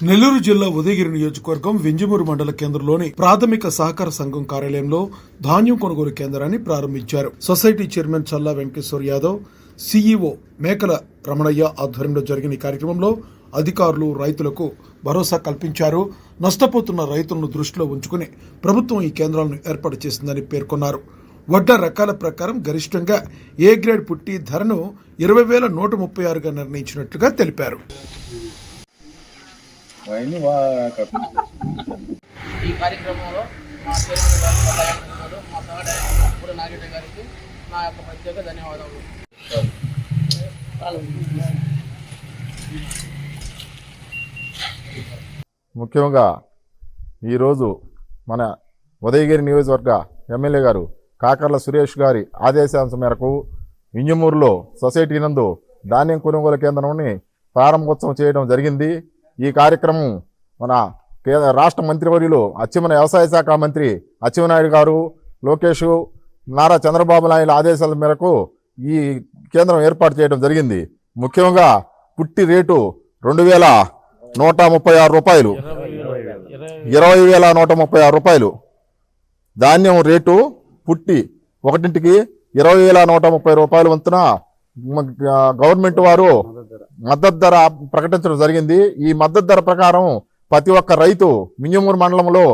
నెల్లూరు జిల్లా ఉదయగిరి నియోజకవర్గం వింజమూరు మండల కేంద్రంలోని ప్రాథమిక సహకార సంఘం కార్యాలయంలో ధాన్యం కొనుగోలు కేంద్రాన్ని ప్రారంభించారు. Society chairman Challa Venkateshwar Yadav CEO Mekala Ramanaiah ఆధ్వర్యంలో జరిగిన ఈ కార్యక్రమంలో అధికారులు రైతులకు భరోసా కల్పించారు. నష్టపోతున్న రైతులను దృష్టిలో ఉంచుకుని ప్రభుత్వం ఈ కేంద్రాలను ఏర్పాటు చేసిందని పేర్కొన్నారు. వడ్డ రకాల ప్రకారం గరిష్టంగా ఏ గ్రేడ్ పుట్టి ధరను ఇరవై వేల నూట ముప్పై ఆరుగా నిర్ణయించినట్లుగా తెలిపారు. ఈ కార్యక్రమంలో మా మా సహ డైరెక్టర్ పూర నాగేట గారికి నా యొక్క ప్రత్యేక ధన్యవాదాలు ముఖ్యంగా ఈరోజు మన ఉదయగిరి నియోజకవర్గ ఎమ్మెల్యే గారు కాకర్ల సురేష్ గారి ఆదేశాంశం మేరకు ఇంజమూరులో సొసైటీ నందు ధాన్యం కొనుగోలు కేంద్రంని ప్రారంభోత్సవం చేయడం జరిగింది. ఈ కార్యక్రమం మన కేంద్ర రాష్ట్ర మంత్రివర్యులు అచ్చెమన వ్యవసాయ శాఖ మంత్రి అచ్చెమనాయుడు గారు లోకేష్ నారా చంద్రబాబు నాయుడు ఆదేశాల మేరకు ఈ కేంద్రం ఏర్పాటు చేయడం జరిగింది. ముఖ్యంగా పుట్టి రేటు రెండు వేల నూట ముప్పై ఆరు రూపాయలు. ఇరవై వేల నూట ముప్పై ఆరు రూపాయలు. ధాన్యం రేటు పుట్టి ఒకటింటికి ఇరవై వేల నూట ముప్పై రూపాయల వంతున గవర్నమెంట్ వారు మద్దతు ధర. ప్రకటించడం జరిగింది. ఈ మద్దతు ధర ప్రకారం ప్రతి ఒక్క రైతు మింజమూరు మండలంలో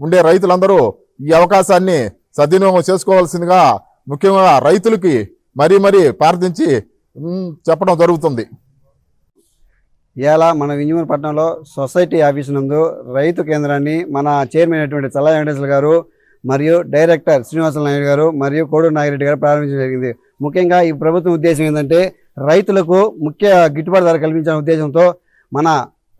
ఉండే రైతులందరూ ఈ అవకాశాన్ని సద్వినియోగం చేసుకోవాల్సిందిగా ముఖ్యంగా రైతులకి మరీ మరీ ప్రార్థించి చెప్పడం జరుగుతుంది. ఇవాళ మన వింజమూరు పట్టణంలో సొసైటీ ఆఫీస్ నందు రైతు కేంద్రాన్ని మన చైర్మన్ అయినటువంటి చల్లా వెంకటేశ్వర గారు మరియు డైరెక్టర్ శ్రీనివాస నాయుడు గారు మరియు కోడూరు నాగిరెడ్డి గారు ప్రారంభించడం జరిగింది. ముఖ్యంగా ఈ ప్రభుత్వం ఉద్దేశం ఏంటంటే రైతులకు ముఖ్య గిట్టుబాటు ధర కల్పించిన ఉద్దేశంతో మన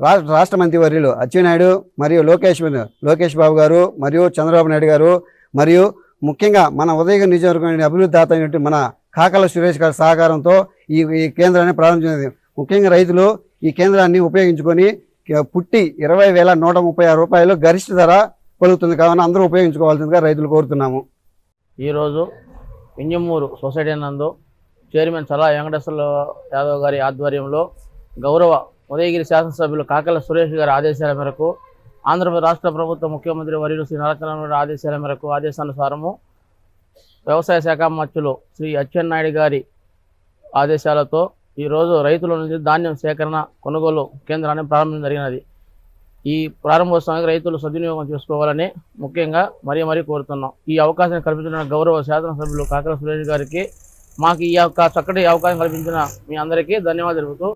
రాష్ట్ర రాష్ట్ర మంత్రి వర్యులు అచ్చెన్నాయుడు మరియు లోకేష్ లోకేష్ బాబు గారు మరియు చంద్రబాబు నాయుడు గారు మరియు ముఖ్యంగా మన ఉదయగిరి నియోజకవర్గం అభివృద్ధి దాత అయినటువంటి మన కాకల సురేష్ గారి సహకారంతో ఈ ఈ కేంద్రాన్ని ప్రారంభించింది ముఖ్యంగా రైతులు ఈ కేంద్రాన్ని ఉపయోగించుకొని పుట్టి ఇరవై వేల నూట ముప్పై ఆరు రూపాయలు గరిష్ట ధర కలుగుతుంది కావున అందరూ ఉపయోగించుకోవాల్సిందిగా రైతులు కోరుతున్నాము. ఈరోజు ఇంజమూరు సొసైటీ నందు చైర్మన్ సలా వెంకటేశ్వర యాదవ్ గారి ఆధ్వర్యంలో గౌరవ ఉదయగిరి శాసనసభ్యులు కాకల సురేష్ గారి ఆదేశాల మేరకు ఆంధ్రప్రదేశ్ రాష్ట్ర ప్రభుత్వ ముఖ్యమంత్రి వర్యులు శ్రీ నరచంద్ర ఆదేశాల మేరకు ఆదేశానుసారము వ్యవసాయ శాఖ మంత్రులు శ్రీ అచ్చెన్నాయుడు గారి ఆదేశాలతో ఈరోజు రైతుల నుంచి ధాన్యం సేకరణ కొనుగోలు కేంద్రాన్ని ప్రారంభించడం జరిగినది. ఈ ప్రారంభోత్సవానికి రైతులు సద్వినియోగం చేసుకోవాలని ముఖ్యంగా మరీ మరీ కోరుతున్నాం. ఈ అవకాశాన్ని కల్పించిన గౌరవ శాసనసభ్యులు కాకర సురేష్ గారికి మాకు ఈ యొక్క చక్కటి అవకాశం కల్పించిన మీ అందరికీ ధన్యవాదాలు తెలుపుతూ